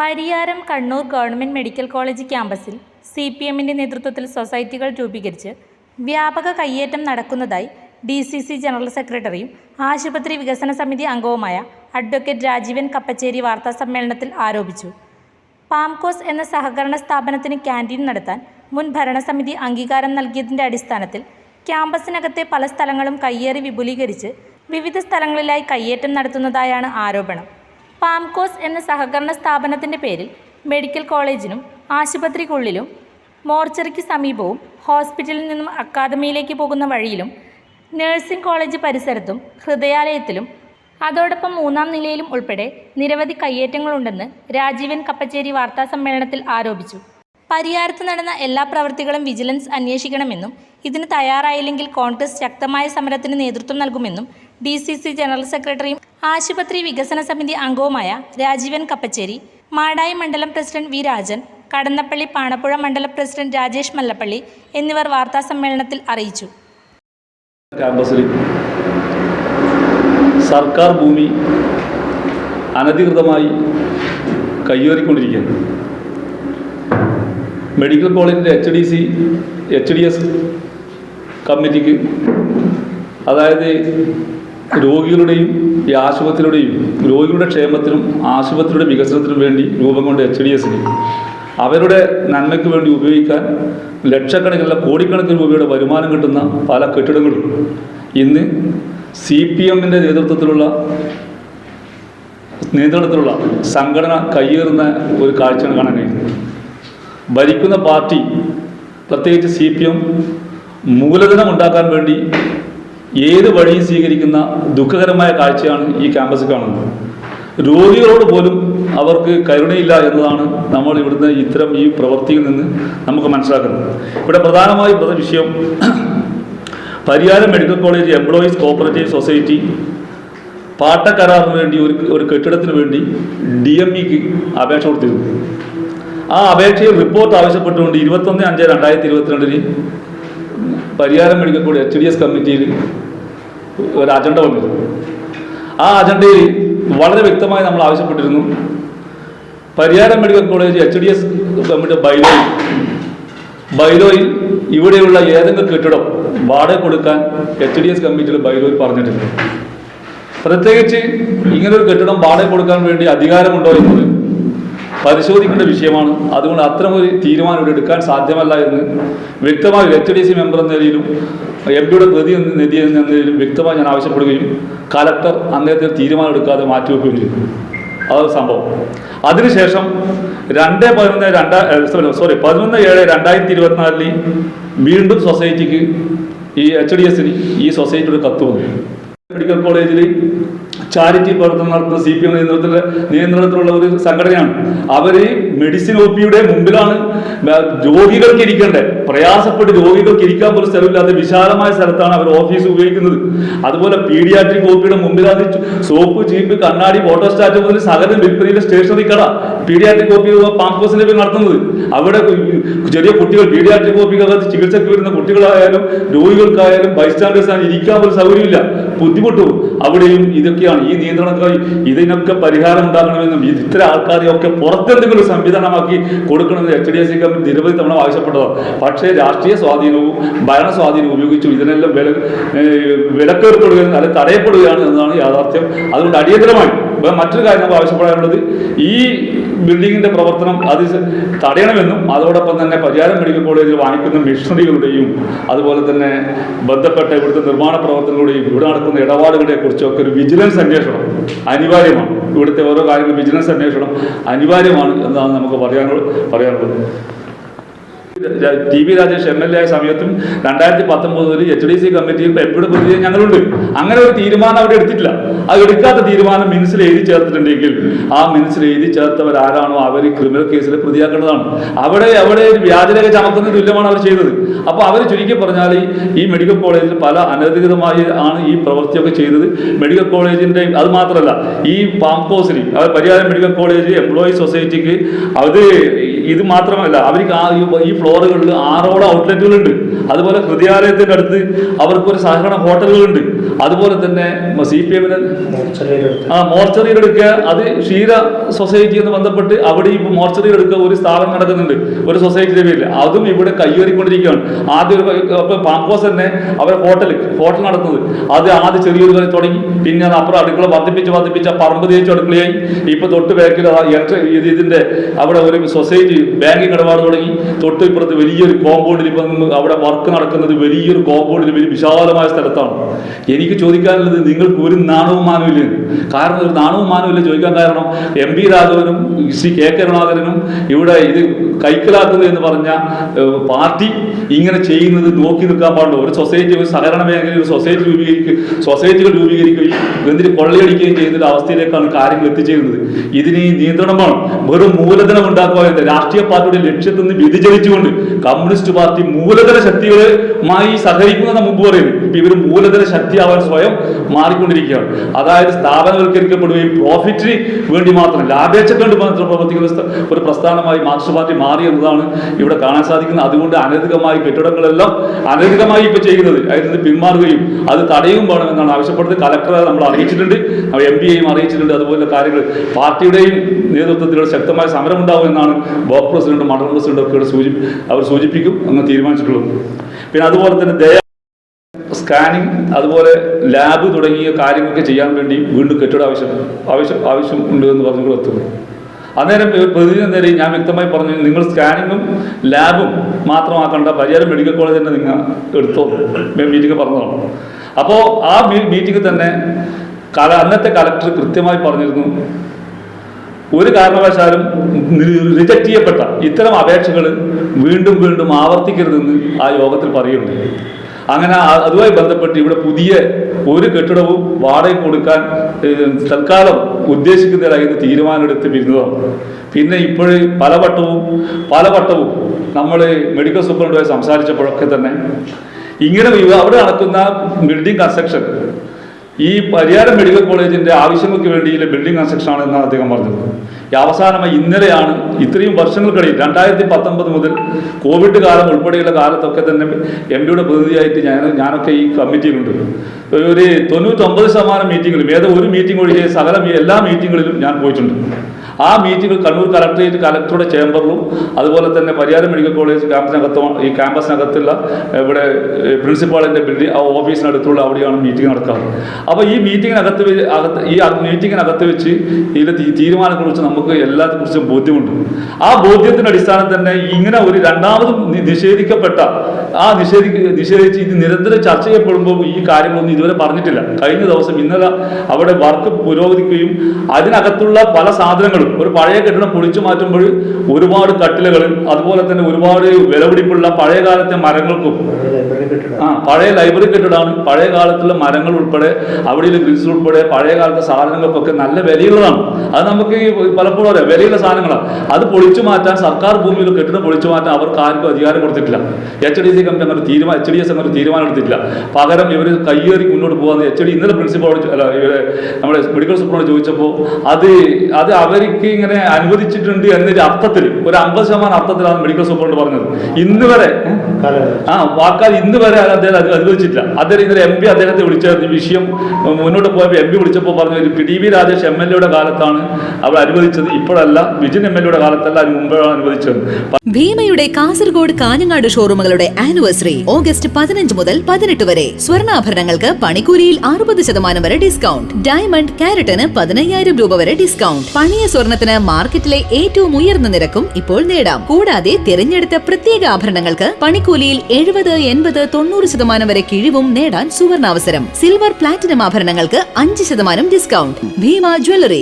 Pariyaram Kannur government medical college ക്യാമ്പസിൽ C P എമ്മിന്റെ നേതൃത്വത്തിൽ സൊസൈറ്റികൾ രൂപീകരിച്ച് വ്യാപക കയ്യേറ്റം നടക്കുന്നതായി ഡി സി സി ജനറൽ സെക്രട്ടറിയും ആശുപത്രി വികസന സമിതി അംഗവുമായ അഡ്വക്കേറ്റ് രാജീവൻ കപ്പച്ചേരി വാർത്താ സമ്മേളനത്തിൽ ആരോപിച്ചു. പാംകോസ് എന്ന സഹകരണ സ്ഥാപനത്തിന് ക്യാന്റീൻ നടത്താൻ മുൻ ഭരണസമിതി അംഗീകാരം നൽകിയതിന്റെ അടിസ്ഥാനത്തിൽ ക്യാമ്പസിനകത്തെ പല സ്ഥലങ്ങളും കയ്യേറി വിപുലീകരിച്ച് വിവിധ സ്ഥലങ്ങളിലായി കയ്യേറ്റം നടത്തുന്നതായാണ് ആരോപണം. പാംകോസ് എന്ന സഹകരണ സ്ഥാപനത്തിന്റെ പേരിൽ മെഡിക്കൽ കോളേജിനും ആശുപത്രിക്കുള്ളിലും മോർച്ചറിക്ക് സമീപവും ഹോസ്പിറ്റലിൽ നിന്നും അക്കാദമിയിലേക്ക് പോകുന്ന വഴിയിലും നഴ്സിംഗ് കോളേജ് പരിസരത്തും ഹൃദയാലയത്തിലും അതോടൊപ്പം മൂന്നാം നിലയിലും ഉൾപ്പെടെ നിരവധി കയ്യേറ്റങ്ങളുണ്ടെന്ന് രാജീവൻ കപ്പച്ചേരി വാർത്താസമ്മേളനത്തിൽ ആരോപിച്ചു. പരിയാരത്ത് നടന്ന എല്ലാ പ്രവൃത്തികളും വിജിലൻസ് അന്വേഷിക്കണമെന്നും ഇതിന് തയ്യാറായില്ലെങ്കിൽ കോൺഗ്രസ് ശക്തമായ സമരത്തിന് നേതൃത്വം നൽകുമെന്നും ഡി ജനറൽ സെക്രട്ടറിയും ആശുപത്രി വികസന സമിതി അംഗവുമായ രാജീവൻ കപ്പച്ചേരി മാടായി മണ്ഡലം പ്രസിഡന്റ് വി രാജൻ കടന്നപ്പള്ളി പാണപ്പുഴ മണ്ഡലം പ്രസിഡന്റ് രാജേഷ് മല്ലപ്പള്ളി എന്നിവർ വാർത്താസമ്മേളനത്തിൽ അറിയിച്ചു. ക്യാമ്പസിൽ സർക്കാർ ഭൂമി അനധികൃതമായി കയ്യേറിക്കൊണ്ടിരിക്കുകയാണ് മെഡിക്കൽ കോളേജിന്റെ H D C H D S കമ്മിറ്റിക്ക് അതായത് രോഗികളുടെയും ഈ ആശുപത്രിയുടെയും രോഗികളുടെ ക്ഷേമത്തിനും ആശുപത്രിയുടെ വികസനത്തിനും വേണ്ടി രൂപം കൊണ്ട് എച്ച് ഡി എസിന് അവരുടെ നന്മയ്ക്ക് വേണ്ടി ഉപയോഗിക്കാൻ ലക്ഷക്കണക്കിനുള്ള കോടിക്കണക്കിന് രൂപയുടെ വരുമാനം കിട്ടുന്ന പല കെട്ടിടങ്ങളും ഇന്ന് സി പി എമ്മിന്റെ നേതൃത്വത്തിലുള്ള നേതൃത്വത്തിലുള്ള സംഘടന കയ്യേറുന്ന ഒരു കാഴ്ചയാണ് കാണാൻ കഴിയുന്നത്. ഭരിക്കുന്ന പാർട്ടി പ്രത്യേകിച്ച് സി പി എം മൂലധനം ഉണ്ടാക്കാൻ വേണ്ടി ഏത് വഴിയും സ്വീകരിക്കുന്ന ദുഃഖകരമായ കാഴ്ചയാണ് ഈ ക്യാമ്പസിൽ കാണുന്നത്. രോഗികളോട് പോലും അവർക്ക് കരുണയില്ല എന്നതാണ് നമ്മൾ ഇവിടുന്ന് ഇത്തരം ഈ പ്രവൃത്തിയിൽ നിന്ന് നമുക്ക് മനസ്സിലാക്കുന്നത്. ഇവിടെ പ്രധാനമായി പ്രധാന വിഷയം Pariyaram medical college employees cooperative society പാട്ടക്കരാറിന് വേണ്ടി ഒരു ഒരു കെട്ടിടത്തിന് വേണ്ടി ഡി എം ഇക്ക് അപേക്ഷ കൊടുത്തിരുന്നു. ആ അപേക്ഷയിൽ റിപ്പോർട്ട് ആവശ്യപ്പെട്ടുകൊണ്ട് ഇരുപത്തൊന്ന് അഞ്ച് രണ്ടായിരത്തി ഇരുപത്തിരണ്ടിന് Pariyaram medical college H D S കമ്മിറ്റിയിൽ ഒരു അജണ്ട വന്നിരുന്നു. ആ അജണ്ടയിൽ വളരെ വ്യക്തമായി നമ്മൾ ആവശ്യപ്പെട്ടിരുന്നു. Pariyaram medical college H D S committee ബൈലോയിൽ ബൈലോയിൽ ഇവിടെയുള്ള ഏതെങ്കിലും കെട്ടിടം വാടക കൊടുക്കാൻ എച്ച് ഡി എസ് കമ്മിറ്റിയിൽ ബൈലോയിൽ പറഞ്ഞിട്ടുണ്ട് പ്രത്യേകിച്ച് ഇങ്ങനൊരു കെട്ടിടം വാടക കൊടുക്കാൻ വേണ്ടി അധികാരമുണ്ടോ എന്നത് പരിശോധിക്കേണ്ട വിഷയമാണ്. അതുകൊണ്ട് അത്തരമൊരു തീരുമാനം ഇവിടെ എടുക്കാൻ സാധ്യമല്ല എന്ന് വ്യക്തമായി എച്ച് ഡി സി മെമ്പർ എന്ന നിലയിലും എം പിയുടെ പ്രതി എന്ന നിധി എന്ന നിലയിലും വ്യക്തമായി ഞാൻ ആവശ്യപ്പെടുകയും കലക്ടർ അന്നേരത്തെ തീരുമാനം എടുക്കാതെ മാറ്റിവെക്കുകയും ചെയ്തു. അതൊരു സംഭവം. അതിനുശേഷം രണ്ട് പതിനൊന്ന് രണ്ടാ സോറി പതിനൊന്ന് ഏഴ് രണ്ടായിരത്തി ഇരുപത്തിനാലിൽ വീണ്ടും സൊസൈറ്റിക്ക് ഈ എച്ച് ഡി എസിന് ഈ സൊസൈറ്റിയുടെ കത്ത് വന്നു. മെഡിക്കൽ കോളേജിൽ ചാരിറ്റി പ്രവർത്തനം നടത്തുന്ന സി പി എം നേതൃത്വത്തിലുള്ള നിയന്ത്രണത്തിലുള്ള ഒരു സംഘടനയാണ്. അവർ മെഡിസിൻ ഒ പിയുടെ മുമ്പിലാണ് രോഗികൾക്ക് ഇരിക്കേണ്ടത്. പ്രയാസപ്പെട്ട് രോഗികൾക്ക് ഇരിക്കാൻ പോലും സ്ഥലമില്ലാത്ത വിശാലമായ സ്ഥലത്താണ് അവർ ഓഫീസ് ഉപയോഗിക്കുന്നത്. അതുപോലെ പീഡിയാട്രിക് ഒ പിയുടെ മുമ്പിലാണ് സോപ്പ് ചീപ്പ് കണ്ണാടി ഫോട്ടോസ്റ്റാറ്റ് മുതൽ സകല വിൽപ്പനയിലെ സ്റ്റേഷനറി കട പീഡിയാട്രിക് ഒ പി പാംപോസിന്റെ പേര് നടത്തുന്നത്. അവിടെ ചെറിയ കുട്ടികൾ പീഡിയാട്രിക് ഒ പിക്കകത്ത് ചികിത്സയ്ക്ക് വരുന്ന കുട്ടികളായാലും രോഗികൾക്കായാലും ബൈസ്റ്റാൻഡേഴ്സ് ഇരിക്കാൻ പോലും സൗകര്യമില്ല. ബുദ്ധിമുട്ടും. അവിടെയും ഇതൊക്കെയാണ്. ഈ നിയന്ത്രണത്തിനായി ഇതിനൊക്കെ പരിഹാരം ഉണ്ടാക്കണമെന്നും ഇത് ഇത്തരം ആൾക്കാരെയൊക്കെ പുറത്തെന്തെങ്കിലും സംവിധാനമാക്കി കൊടുക്കണമെന്ന് H D S C committee നിരവധി തവണ ആവശ്യപ്പെട്ടതാണ്. പക്ഷേ രാഷ്ട്രീയ സ്വാധീനവും ഭരണ സ്വാധീനവും ഉപയോഗിച്ചു ഇതിനെല്ലാം വില വിലക്കേർപ്പെടുകയും അല്ലെങ്കിൽ തടയപ്പെടുകയാണ് എന്നതാണ് യാഥാർത്ഥ്യം. അതുകൊണ്ട് അടിയന്തരമായി മറ്റൊരു കാര്യം ആവശ്യപ്പെടാനുള്ളത് ഈ ബിൽഡിങ്ങിന്റെ പ്രവർത്തനം അത് തടയണമെന്നും അതോടൊപ്പം തന്നെ പരിയാരം മെഡിക്കൽ കോളേജിൽ വാങ്ങിക്കുന്ന മിഷണറികളുടെയും അതുപോലെ തന്നെ ബന്ധപ്പെട്ട ഇവിടുത്തെ നിർമ്മാണ പ്രവർത്തനങ്ങളുടെയും ഇവിടെ നടക്കുന്ന ഇടപാടുകളെ കുറിച്ചൊക്കെ ഒരു വിജിലൻസ് അന്വേഷണം അനിവാര്യമാണ്. ഇവിടുത്തെ ഓരോ കാര്യങ്ങളും വിജിലൻസ് അന്വേഷണം അനിവാര്യമാണ് എന്നാണ് നമുക്ക് പറയാനുള്ളത് പറയാനുള്ളത്. T V Rajesh M L A ആയ സമയത്തും രണ്ടായിരത്തി പത്തൊമ്പതിൽ എച്ച് ഡി സി കമ്മിറ്റിയിൽ എപ്പോഴും പ്രതിനിധി ഞങ്ങളുണ്ട്. അങ്ങനെ ഒരു തീരുമാനം അവർ എടുത്തിട്ടില്ല. അത് എടുക്കാത്ത തീരുമാനം മിനിസിൽ എഴുതി ചേർത്തിട്ടുണ്ടെങ്കിൽ ആ മിനിസിൽ എഴുതി ചേർത്തവർ ആരാണോ അവർ ക്രിമിനൽ കേസിൽ പ്രതിയാക്കേണ്ടതാണ്. അവിടെ അവിടെ ഒരു വ്യാജരേഖ ചമക്കുന്ന തുല്യമാണ് അവർ ചെയ്തത്. അപ്പോൾ അവർ ചുരുക്കി പറഞ്ഞാൽ ഈ- മെഡിക്കൽ കോളേജിൽ പല അനധികൃതമായി ആണ് ഈ പ്രവൃത്തിയൊക്കെ ചെയ്തത്. മെഡിക്കൽ കോളേജിന്റെ അത് മാത്രമല്ല ഈ പാംപോസിന് പരിഹാരം മെഡിക്കൽ കോളേജ് എംപ്ലോയി സൊസൈറ്റിക്ക് അത് ഇത് മാത്രമല്ല അവർക്ക് ആ ഈ ഫ്ലോ ഫ്ലോറുകളിൽ ആറോളം ഔട്ട്ലെറ്റുകളുണ്ട്. അതുപോലെ ഹൃദയാലയത്തിന്റെ അടുത്ത് അവർക്കൊരു സഹകരണ ഹോട്ടലുകളുണ്ട്. അതുപോലെ തന്നെ സി പി എമ്മിന് ആ മോർച്ചറിയുടെ എടുക്കുക അത് ക്ഷീര സൊസൈറ്റി എന്ന് ബന്ധപ്പെട്ട് അവിടെ ഇപ്പോൾ മോർച്ചറിയുടെ എടുക്കുക ഒരു സ്ഥാപനം നടക്കുന്നുണ്ട്. ഒരു സൊസൈറ്റിയുടെ പേരിൽ. അതും ഇവിടെ കയ്യേറിക്കൊണ്ടിരിക്കുകയാണ്. ആദ്യം ഒരു പാമ്പോസ് തന്നെ അവരെ ഹോട്ടൽ ഹോട്ടൽ നടത്തുന്നത്. അത് ആദ്യം ചെറിയൊരു കളി തുടങ്ങി. പിന്നെ അത് അപ്പുറം അടുക്കള വർദ്ധിപ്പിച്ച് വർദ്ധിപ്പിച്ച് പറമ്പ് തേച്ച് അടുക്കളയായി. ഇപ്പൊ തൊട്ട് ബാക്കിൽ ഇത് ഇതിന്റെ അവിടെ ഒരു സൊസൈറ്റി ബാങ്കിങ് ഇടപാട് തുടങ്ങി. തൊട്ട് ഇപ്പുറത്ത് വലിയൊരു കോമ്പൗണ്ടിൽ ഇപ്പം അവിടെ വർക്ക് നടക്കുന്നത് വലിയൊരു കോമ്പൗണ്ടിൽ വലിയ വിശാലമായ സ്ഥലത്താണ്. എനിക്ക് ചോദിക്കാനുള്ളത് നിങ്ങൾക്ക് ഒരു നാണവും മാനവില്ല കാരണം ഒരു നാണവും മാനവില്ല ചോദിക്കാൻ കാരണം എം പി രാഘവനും ശ്രീ കെ കരുണാകരനും ഇവിടെ ഇത് കൈക്കലാക്കുന്നു എന്ന് പറഞ്ഞ പാർട്ടി ഇങ്ങനെ ചെയ്യുന്നത് നോക്കി നിൽക്കാൻ പാടുള്ളൂ ഒരു സൊസൈറ്റി ഒരു സഹകരണ മേഖലയിൽ ഒരു സൊസൈറ്റി രൂപീകരിക്കുക സൊസൈറ്റികൾ രൂപീകരിക്കുകയും എന്നിട്ട് കൊള്ളയടിക്കുകയും ചെയ്യുന്ന അവസ്ഥയിലേക്കാണ് കാര്യങ്ങൾ എത്തിച്ചേരുന്നത്. ഇതിന് നിയന്ത്രണം വേണം വെറും മൂലധനം ഉണ്ടാക്കുക രാഷ്ട്രീയ പാർട്ടിയുടെ ലക്ഷ്യത്തിൽ നിന്ന് വ്യതിചലിച്ചുകൊണ്ട് കമ്മ്യൂണിസ്റ്റ് പാർട്ടി മൂലധന ശക്തികളുമായി സഹകരിക്കുന്ന മുമ്പ് പറയുന്നത്. ഇപ്പൊ ഇവർ മൂലധന ശക്തിയാവാൻ സ്വയം മാറിക്കൊണ്ടിരിക്കുകയാണ്. അതായത് സ്ഥാപനവൽക്കരിക്കപ്പെടുകയും പ്രോഫിറ്റിന് വേണ്ടി മാത്രം ലാഭേച്ഛക്ക് വേണ്ടി മാത്രം പ്രവർത്തിക്കുന്ന ഒരു പ്രസ്ഥാനമായി മാർക്സിസ്റ്റ് പാർട്ടി മാറി എന്നതാണ് ഇവിടെ കാണാൻ സാധിക്കുന്നത്. അതുകൊണ്ട് അനധികമായി കെട്ടിടങ്ങളെല്ലാം അനധികമായി ഇപ്പൊ ചെയ്യുന്നത്. അതിൽ നിന്ന് പിന്മാറുകയും അത് തടയും വേണമെന്നാണ് ആവശ്യപ്പെടുന്നത്. കലക്ടറെ നമ്മൾ അറിയിച്ചിട്ടുണ്ട്. എം പി അറിയിച്ചിട്ടുണ്ട്. അതുപോലെ കാര്യങ്ങൾ പാർട്ടിയുടെയും നേതൃത്വത്തിലുള്ള ശക്തമായ സമരം ഉണ്ടാവും എന്നാണ് ബ്ലോക്ക് പ്രസിഡന്റും മണ്ഡലം പ്രസിഡന്റും ഒക്കെ സൂചി അവർ സൂചിപ്പിക്കും അങ്ങ് തീരുമാനിച്ചിട്ടുള്ളൂ. പിന്നെ അതുപോലെ തന്നെ ദയ സ്കാനിങ് അതുപോലെ ലാബ് തുടങ്ങിയ കാര്യങ്ങളൊക്കെ ചെയ്യാൻ വേണ്ടി വീണ്ടും കെട്ടിട ആവശ്യം ആവശ്യം ആവശ്യം ഉണ്ട് എന്ന് പറഞ്ഞുകൊണ്ട് എത്തുന്നു. അന്നേരം എന്ന നിലയിൽ ഞാൻ വ്യക്തമായി പറഞ്ഞു നിങ്ങൾ സ്കാനിങ്ങും ലാബും മാത്രമാക്കേണ്ട പരിയാരം മെഡിക്കൽ കോളേജ് തന്നെ നിങ്ങൾ എടുത്തോ മീറ്റിംഗ് പറഞ്ഞതാണ്. അപ്പോൾ ആ മീറ്റിംഗ് തന്നെ കല അന്നത്തെ കലക്ടർ കൃത്യമായി പറഞ്ഞിരുന്നു ഒരു കാരണവശാലും റിജക്റ്റ് ചെയ്യപ്പെട്ട ഇത്തരം അപേക്ഷകൾ വീണ്ടും വീണ്ടും ആവർത്തിക്കരുതെന്ന് ആ യോഗത്തിൽ പറയുന്നുണ്ട്. അങ്ങനെ അതുമായി ബന്ധപ്പെട്ട് ഇവിടെ പുതിയ ഒരു കെട്ടിടവും വാടക കൊടുക്കാൻ തൽക്കാലം ഉദ്ദേശിക്കുന്നതായിരുന്നു തീരുമാനമെടുത്ത് പിരിഞ്ഞതാണ്. പിന്നെ ഇപ്പോഴ് പലവട്ടവും പലവട്ടവും നമ്മൾ മെഡിക്കൽ സൂപ്രണ്ടുമായി സംസാരിച്ചപ്പോഴൊക്കെ തന്നെ ഇങ്ങനെ അവിടെ നടക്കുന്ന ബിൽഡിംഗ് കൺസ്ട്രക്ഷൻ ഈ പരിയാരം മെഡിക്കൽ കോളേജിന്റെ ആവശ്യങ്ങൾക്ക് വേണ്ടിയുള്ള ബിൽഡിംഗ് കൺസ്ട്രക്ഷൻ ആണ് എന്നാണ് അദ്ദേഹം പറഞ്ഞത്. അവസാനമായി ഇന്നലെയാണ് ഇത്രയും വർഷങ്ങൾക്കിടയിൽ രണ്ടായിരത്തി പത്തൊമ്പത് മുതൽ കോവിഡ് കാലം ഉൾപ്പെടെയുള്ള കാലത്തൊക്കെ തന്നെ എം പിയുടെ പ്രതിനിധിയായിട്ട് ഞാൻ ഞാനൊക്കെ ഈ കമ്മിറ്റിയിലുണ്ട്. ഒരു തൊണ്ണൂറ്റൊമ്പത് ശതമാനം മീറ്റിങ്ങിലും ഏതോ ഒരു മീറ്റിംഗ് ഒഴികെ സകല എല്ലാ മീറ്റിങ്ങുകളിലും ഞാൻ പോയിട്ടുണ്ട്. ആ മീറ്റിംഗ് കണ്ണൂർ കലക്ടറേറ്റ് കലക്ടറുടെ ചേംബറിലും അതുപോലെ തന്നെ പരിയാരം മെഡിക്കൽ കോളേജ് ക്യാമ്പസിനകത്ത് ഈ ക്യാമ്പസിനകത്തുള്ള ഇവിടെ പ്രിൻസിപ്പാളിന്റെ ബിൽഡിംഗ് ആ ഓഫീസിനടുത്തുള്ള അവിടെയാണ് മീറ്റിംഗ് നടക്കാറ്. അപ്പോൾ ഈ മീറ്റിങ്ങിനകത്ത് അകത്ത് ഈ മീറ്റിങ്ങിനകത്ത് വെച്ച് ഇതിന്റെ തീരുമാനങ്ങളെ തീരുമാനത്തെക്കുറിച്ച് നമുക്ക് എല്ലാത്തെക്കുറിച്ചും ബോധ്യമുണ്ട്. ആ ബോധ്യത്തിന്റെ അടിസ്ഥാനത്തിൽ തന്നെ ഇങ്ങനെ ഒരു രണ്ടാമതും നിഷേധിക്കപ്പെട്ട ആ നിഷേധി നിഷേധിച്ച് ഇത് നിരന്തരം ചർച്ച ചെയ്യപ്പെടുമ്പോൾ ഈ കാര്യങ്ങളൊന്നും ഇതുവരെ പറഞ്ഞിട്ടില്ല. കഴിഞ്ഞ ദിവസം ഇന്നലെ അവിടെ വർക്ക് പുരോഗതിക്കുകയും അതിനകത്തുള്ള പല സാധനങ്ങളും ഒരു പഴയ കെട്ടിടം പൊളിച്ചു മാറ്റുമ്പോൾ ഒരുപാട് കട്ടിലുകൾ അതുപോലെ തന്നെ ഒരുപാട് വിലപിടിപ്പുള്ള പഴയ കാലത്തെ മരങ്ങൾക്കും ആ പഴയ ലൈബ്രറി കെട്ടിടമാണ് പഴയ കാലത്തുള്ള മരങ്ങൾ ഉൾപ്പെടെ അവിടെയുള്ള ഗ്രിൽസ് ഉൾപ്പെടെ പഴയ കാലത്തെ സാധനങ്ങൾക്കൊക്കെ നല്ല വിലയുള്ളതാണ്. അത് നമുക്ക് ഈ പലപ്പോഴും വിലയുള്ള സാധനങ്ങളാണ്. അത് പൊളിച്ചു മാറ്റാൻ സർക്കാർ ഭൂമിയിൽ കെട്ടിടം പൊളിച്ചു മാറ്റാൻ അവർക്ക് ആർക്കും അധികാരം കൊടുത്തിട്ടില്ല. എച്ച് ഡി സി കമ്പനി അങ്ങനെ തീരുമാനം എച്ച് ഡി എസ് അങ്ങനെ തീരുമാനം എടുത്തിട്ടില്ല. പകരം ഇവർ കയ്യേറി മുന്നോട്ട് പോകാന്ന് എച്ച് ഡി ഇന്നലെ പ്രിൻസിപ്പളോട് അല്ല ഇവരെ നമ്മുടെ മെഡിക്കൽ സൂപ്പറോട് ചോദിച്ചപ്പോൾ അത് അത് അവർക്ക് ഇങ്ങനെ അനുവദിച്ചിട്ടുണ്ട് എന്നൊരു അർത്ഥത്തിൽ ഒരു അമ്പത് ശതമാനം അർത്ഥത്തിലാണ് മെഡിക്കൽ സൂപ്രണ്ട് പറഞ്ഞത്. ഇന്ന് വരെ ആ വാക്കാൽ ഇന്ന് വരെ അദ്ദേഹം അനുവദിച്ചിട്ടില്ല. അദ്ദേഹം ഇന്നലെ എം പി അദ്ദേഹത്തെ വിളിച്ചായിരുന്നു. വിഷയം മുന്നോട്ട് പോയപ്പോൾ എം പി വിളിച്ചപ്പോൾ പറഞ്ഞു ഒരു T V Rajesh M L എയുടെ കാലത്താണ് അവർ അനുവദിച്ചത് ഇപ്പോഴല്ല. വിജിൻ എം എൽ എയുടെ കാലത്തല്ല അതിന് മുമ്പാണ് അനുവദിച്ചത്. ഭീമയുടെ കാസർഗോഡ് കാഞ്ഞങ്ങാട് ഷോറൂമുകളുടെ ആനിവേഴ്സറി ഓഗസ്റ്റ് പതിനഞ്ച് മുതൽ പതിനെട്ട് വരെ. സ്വർണാഭരണങ്ങൾക്ക് പണിക്കൂലിയിൽ അറുപത് ശതമാനം വരെ ഡിസ്കൗണ്ട് ഡയമണ്ട് കാരറ്റിന് പതിനയ്യായിരം രൂപ വരെ ഡിസ്കൗണ്ട് പണിയ സ്വർണത്തിന് മാർക്കറ്റിലെ ഏറ്റവും ഉയർന്ന നിരക്കും ഇപ്പോൾ നേടാം. കൂടാതെ തിരഞ്ഞെടുത്ത പ്രത്യേക ആഭരണങ്ങൾക്ക് പണിക്കൂലിയിൽ എഴുപത് എൺപത് തൊണ്ണൂറ് ശതമാനം വരെ കിഴിവും നേടാൻ സുവർണാവസരം. സിൽവർ പ്ലാറ്റിനം ആഭരണങ്ങൾക്ക് അഞ്ച് ശതമാനം ഡിസ്കൗണ്ട് ഭീമ ജ്വല്ലറി